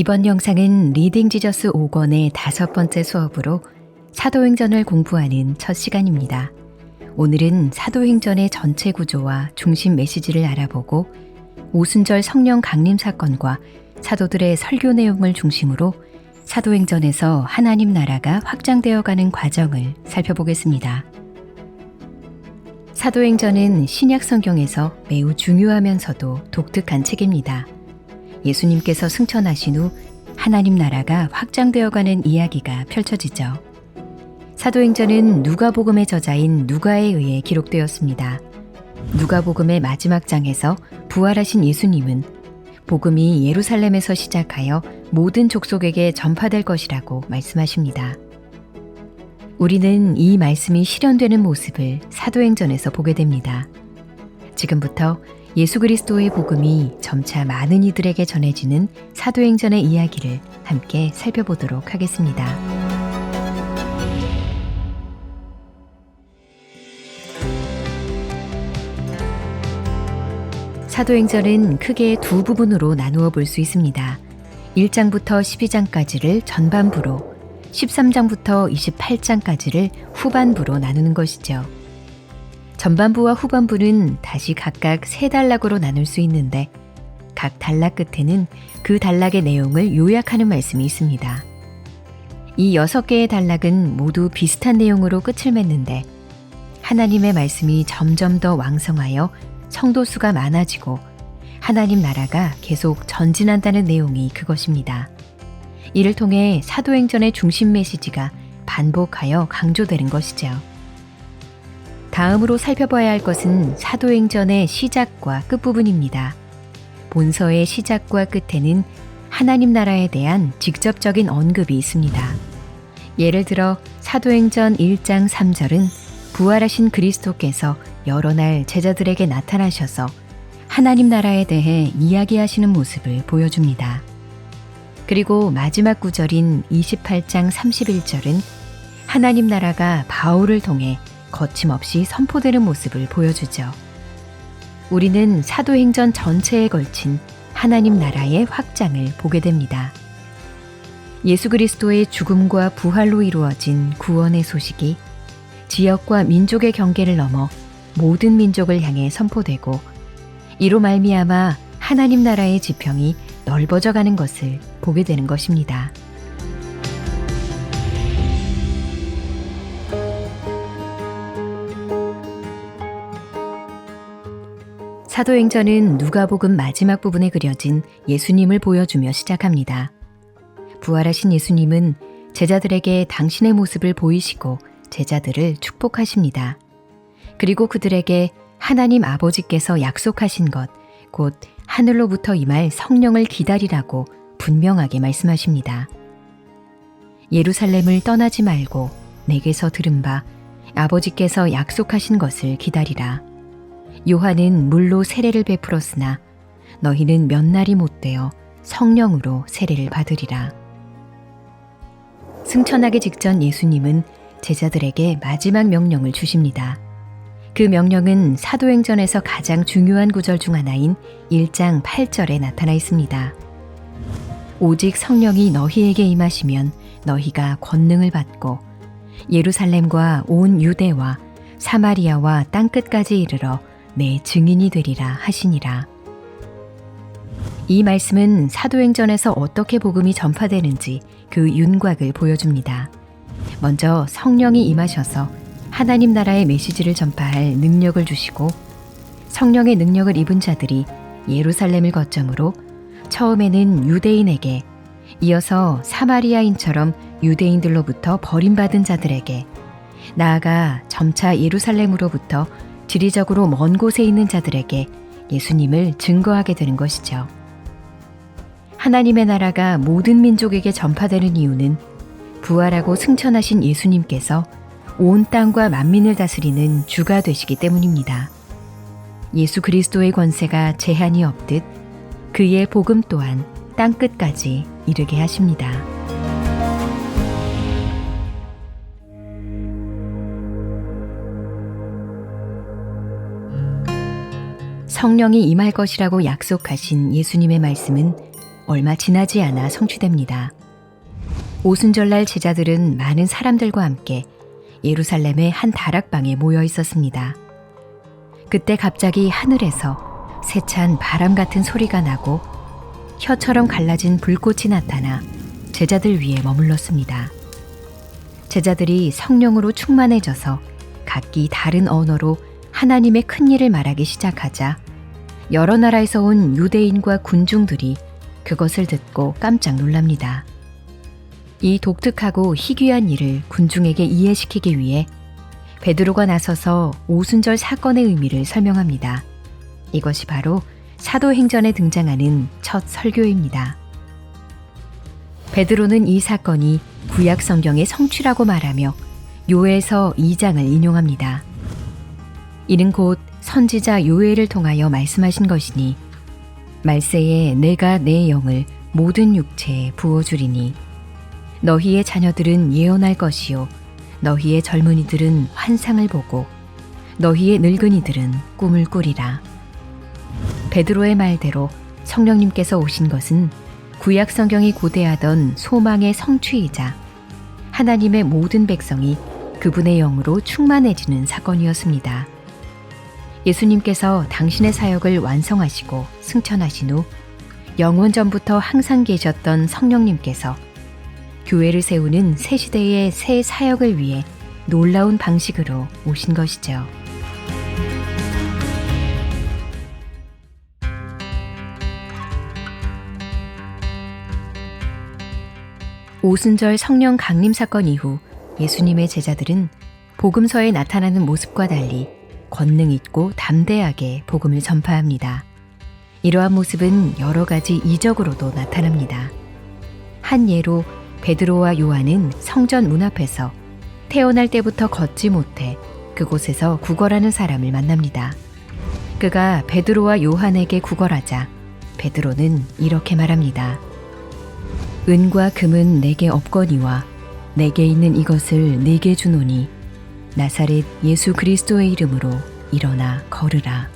이번 영상은 리딩 지저스 5권의 다섯 번째 수업으로 사도행전을 공부하는 첫 시간입니다. 오늘은 사도행전의 전체 구조와 중심 메시지를 알아보고 오순절 성령 강림 사건과 사도들의 설교 내용을 중심으로 사도행전에서 하나님 나라가 확장되어 가는 과정을 살펴보겠습니다. 사도행전은 신약 성경에서 매우 중요하면서도 독특한 책입니다. 예수님께서 승천하신 후 하나님 나라가 확장되어 가는 이야기가 펼쳐지죠. 사도행전은 누가복음의 저자인 누가에 의해 기록되었습니다. 누가복음의 마지막 장에서 부활하신 예수님은 복음이 예루살렘에서 시작하여 모든 족속에게 전파될 것이라고 말씀하십니다. 우리는 이 말씀이 실현되는 모습을 사도행전에서 보게 됩니다. 지금부터 예수 그리스도의 복음이 점차 많은 이들에게 전해지는 사도행전의 이야기를 함께 살펴보도록 하겠습니다. 사도행전은 크게 두 부분으로 나누어 볼 수 있습니다. 1장부터 12장까지를 전반부로, 13장부터 28장까지를 후반부로 나누는 것이죠. 전반부와 후반부는 다시 각각 세 단락으로 나눌 수 있는데 각 단락 끝에는 그 단락의 내용을 요약하는 말씀이 있습니다. 이 여섯 개의 단락은 모두 비슷한 내용으로 끝을 맺는데 하나님의 말씀이 점점 더 왕성하여 성도 수가 많아지고 하나님 나라가 계속 전진한다는 내용이 그것입니다. 이를 통해 사도행전의 중심 메시지가 반복하여 강조되는 것이죠. 다음으로 살펴봐야 할 것은 사도행전의 시작과 끝부분입니다. 본서의 시작과 끝에는 하나님 나라에 대한 직접적인 언급이 있습니다. 예를 들어 사도행전 1장 3절은 부활하신 그리스도께서 여러 날 제자들에게 나타나셔서 하나님 나라에 대해 이야기하시는 모습을 보여줍니다. 그리고 마지막 구절인 28장 31절은 하나님 나라가 바울을 통해 거침없이 선포되는 모습을 보여주죠. 우리는 사도행전 전체에 걸친 하나님 나라의 확장을 보게 됩니다. 예수 그리스도의 죽음과 부활로 이루어진 구원의 소식이 지역과 민족의 경계를 넘어 모든 민족을 향해 선포되고 이로 말미암아 하나님 나라의 지평이 넓어져 가는 것을 보게 되는 것입니다. 사도행전은 누가복음 마지막 부분에 그려진 예수님을 보여주며 시작합니다. 부활하신 예수님은 제자들에게 당신의 모습을 보이시고 제자들을 축복하십니다. 그리고 그들에게 하나님 아버지께서 약속하신 것, 곧 하늘로부터 임할 성령을 기다리라고 분명하게 말씀하십니다. 예루살렘을 떠나지 말고 내게서 들은 바 아버지께서 약속하신 것을 기다리라. 요한은 물로 세례를 베풀었으나 너희는 몇 날이 못되어 성령으로 세례를 받으리라. 승천하기 직전 예수님은 제자들에게 마지막 명령을 주십니다. 그 명령은 사도행전에서 가장 중요한 구절 중 하나인 1장 8절에 나타나 있습니다. 오직 성령이 너희에게 임하시면 너희가 권능을 받고 예루살렘과 온 유대와 사마리아와 땅끝까지 이르러 내 증인이 되리라 하시니라. 이 말씀은 사도행전에서 어떻게 복음이 전파되는지 그 윤곽을 보여줍니다. 먼저 성령이 임하셔서 하나님 나라의 메시지를 전파할 능력을 주시고 성령의 능력을 입은 자들이 예루살렘을 거점으로 처음에는 유대인에게 이어서 사마리아인처럼 유대인들로부터 버림받은 자들에게 나아가 점차 예루살렘으로부터 지리적으로 먼 곳에 있는 자들에게 예수님을 증거하게 되는 것이죠. 하나님의 나라가 모든 민족에게 전파되는 이유는 부활하고 승천하신 예수님께서 온 땅과 만민을 다스리는 주가 되시기 때문입니다. 예수 그리스도의 권세가 제한이 없듯 그의 복음 또한 땅 끝까지 이르게 하십니다. 성령이 임할 것이라고 약속하신 예수님의 말씀은 얼마 지나지 않아 성취됩니다. 오순절날 제자들은 많은 사람들과 함께 예루살렘의 한 다락방에 모여 있었습니다. 그때 갑자기 하늘에서 세찬 바람 같은 소리가 나고 혀처럼 갈라진 불꽃이 나타나 제자들 위에 머물렀습니다. 제자들이 성령으로 충만해져서 각기 다른 언어로 하나님의 큰 일을 말하기 시작하자 여러 나라에서 온 유대인과 군중들이 그것을 듣고 깜짝 놀랍니다. 이 독특하고 희귀한 일을 군중에게 이해시키기 위해 베드로가 나서서 오순절 사건의 의미를 설명합니다. 이것이 바로 사도행전에 등장하는 첫 설교입니다. 베드로는 이 사건이 구약 성경의 성취라고 말하며 요에서 2장을 인용합니다. 이는 곧 선지자 요엘을 통하여 말씀하신 것이니 말세에 내가 내 영을 모든 육체에 부어 주리니 너희의 자녀들은 예언할 것이요 너희의 젊은이들은 환상을 보고 너희의 늙은이들은 꿈을 꾸리라. 베드로의 말대로 성령님께서 오신 것은 구약 성경이 고대하던 소망의 성취이자 하나님의 모든 백성이 그분의 영으로 충만해지는 사건이었습니다. 예수님께서 당신의 사역을 완성하시고 승천하신 후 영원 전부터 항상 계셨던 성령님께서 교회를 세우는 새 시대의 새 사역을 위해 놀라운 방식으로 오신 것이죠. 오순절 성령 강림 사건 이후 예수님의 제자들은 복음서에 나타나는 모습과 달리 권능 있고 담대하게 복음을 전파합니다. 이러한 모습은 여러 가지 이적으로도 나타납니다. 한 예로 베드로와 요한은 성전 문 앞에서 태어날 때부터 걷지 못해 그곳에서 구걸하는 사람을 만납니다. 그가 베드로와 요한에게 구걸하자 베드로는 이렇게 말합니다. 은과 금은 내게 없거니와 내게 있는 이것을 내게 주노니 나사렛 예수 그리스도의 이름으로 일어나 걸으라.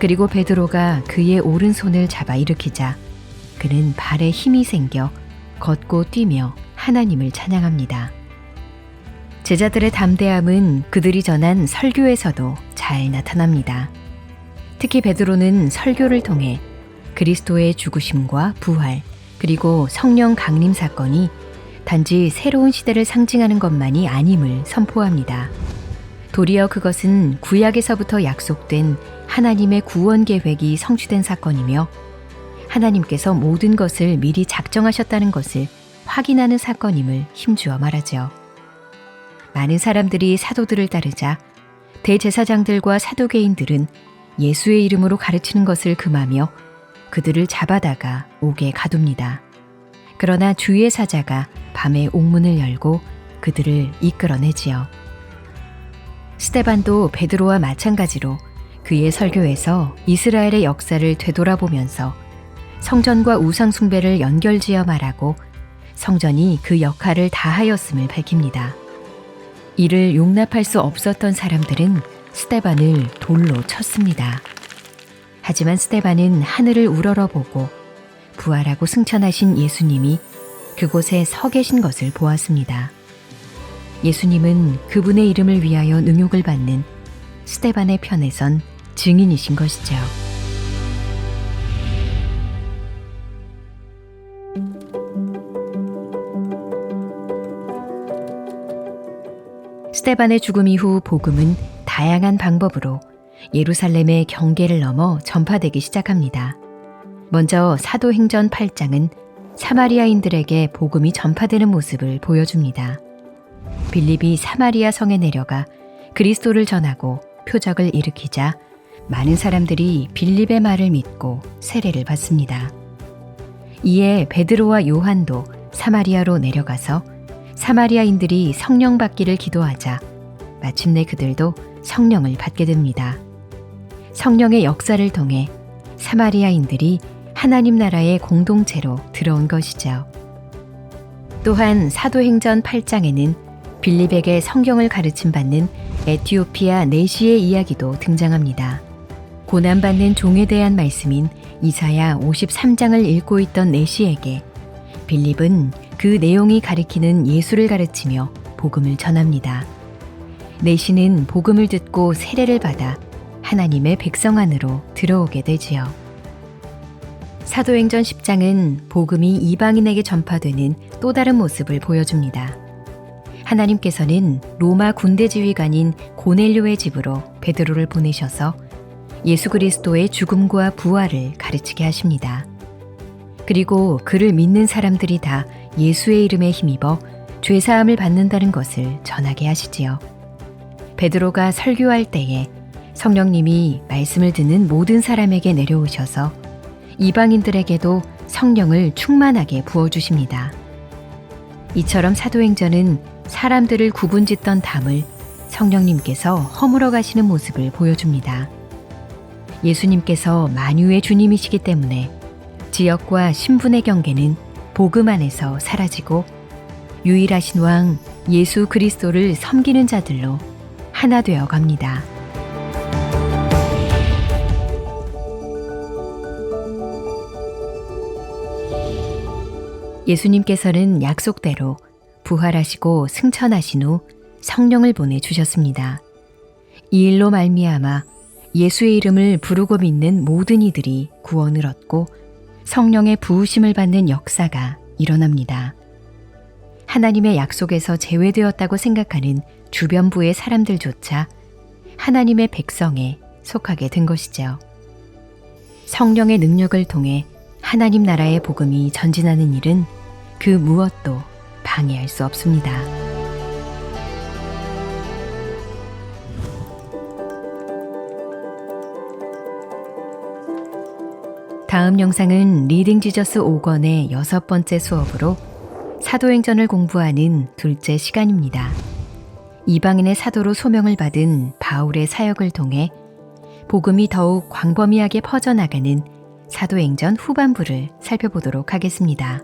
그리고 베드로가 그의 오른손을 잡아 일으키자 그는 발에 힘이 생겨 걷고 뛰며 하나님을 찬양합니다. 제자들의 담대함은 그들이 전한 설교에서도 잘 나타납니다. 특히 베드로는 설교를 통해 그리스도의 죽으심과 부활, 그리고 성령 강림 사건이 단지 새로운 시대를 상징하는 것만이 아님을 선포합니다. 도리어 그것은 구약에서부터 약속된 하나님의 구원 계획이 성취된 사건이며 하나님께서 모든 것을 미리 작정하셨다는 것을 확인하는 사건임을 힘주어 말하죠. 많은 사람들이 사도들을 따르자 대제사장들과 사도계인들은 예수의 이름으로 가르치는 것을 금하며 그들을 잡아다가 옥에 가둡니다. 그러나 주의 사자가 밤에 옥문을 열고 그들을 이끌어내지요. 스테반도 베드로와 마찬가지로 그의 설교에서 이스라엘의 역사를 되돌아보면서 성전과 우상숭배를 연결지어 말하고 성전이 그 역할을 다하였음을 밝힙니다. 이를 용납할 수 없었던 사람들은 스테반을 돌로 쳤습니다. 하지만 스테반은 하늘을 우러러보고 부활하고 승천하신 예수님이 그곳에 서 계신 것을 보았습니다. 예수님은 그분의 이름을 위하여 능욕을 받는 스테반의 편에 선 증인이신 것이죠. 스테반의 죽음 이후 복음은 다양한 방법으로 예루살렘의 경계를 넘어 전파되기 시작합니다. 먼저 사도행전 8장은 사마리아인들에게 복음이 전파되는 모습을 보여줍니다. 빌립이 사마리아 성에 내려가 그리스도를 전하고 표적을 일으키자 많은 사람들이 빌립의 말을 믿고 세례를 받습니다. 이에 베드로와 요한도 사마리아로 내려가서 사마리아인들이 성령 받기를 기도하자 마침내 그들도 성령을 받게 됩니다. 성령의 역사를 통해 사마리아인들이 하나님 나라의 공동체로 들어온 것이죠. 또한 사도행전 8장에는 빌립에게 성경을 가르침 받는 에티오피아 네시의 이야기도 등장합니다. 고난받는 종에 대한 말씀인 이사야 53장을 읽고 있던 내시에게 빌립은 그 내용이 가리키는 예수를 가르치며 복음을 전합니다. 내시는 복음을 듣고 세례를 받아 하나님의 백성 안으로 들어오게 되지요. 사도행전 10장은 복음이 이방인에게 전파되는 또 다른 모습을 보여줍니다. 하나님께서는 로마 군대 지휘관인 고넬료의 집으로 베드로를 보내셔서 예수 그리스도의 죽음과 부활을 가르치게 하십니다. 그리고 그를 믿는 사람들이 다 예수의 이름에 힘입어 죄사함을 받는다는 것을 전하게 하시지요. 베드로가 설교할 때에 성령님이 말씀을 듣는 모든 사람에게 내려오셔서 이방인들에게도 성령을 충만하게 부어주십니다. 이처럼 사도행전은 사람들을 구분짓던 담을 성령님께서 허물어 가시는 모습을 보여줍니다. 예수님께서 만유의 주님이시기 때문에 지역과 신분의 경계는 복음 안에서 사라지고 유일하신 왕 예수 그리스도를 섬기는 자들로 하나 되어 갑니다. 예수님께서는 약속대로 부활하시고 승천하신 후 성령을 보내 주셨습니다. 이 일로 말미암아 예수의 이름을 부르고 믿는 모든 이들이 구원을 얻고 성령의 부으심을 받는 역사가 일어납니다. 하나님의 약속에서 제외되었다고 생각하는 주변부의 사람들조차 하나님의 백성에 속하게 된 것이죠. 성령의 능력을 통해 하나님 나라의 복음이 전진하는 일은 그 무엇도 방해할 수 없습니다. 다음 영상은 리딩 지저스 5권의 여섯 번째 수업으로 사도행전을 공부하는 둘째 시간입니다. 이방인의 사도로 소명을 받은 바울의 사역을 통해 복음이 더욱 광범위하게 퍼져나가는 사도행전 후반부를 살펴보도록 하겠습니다.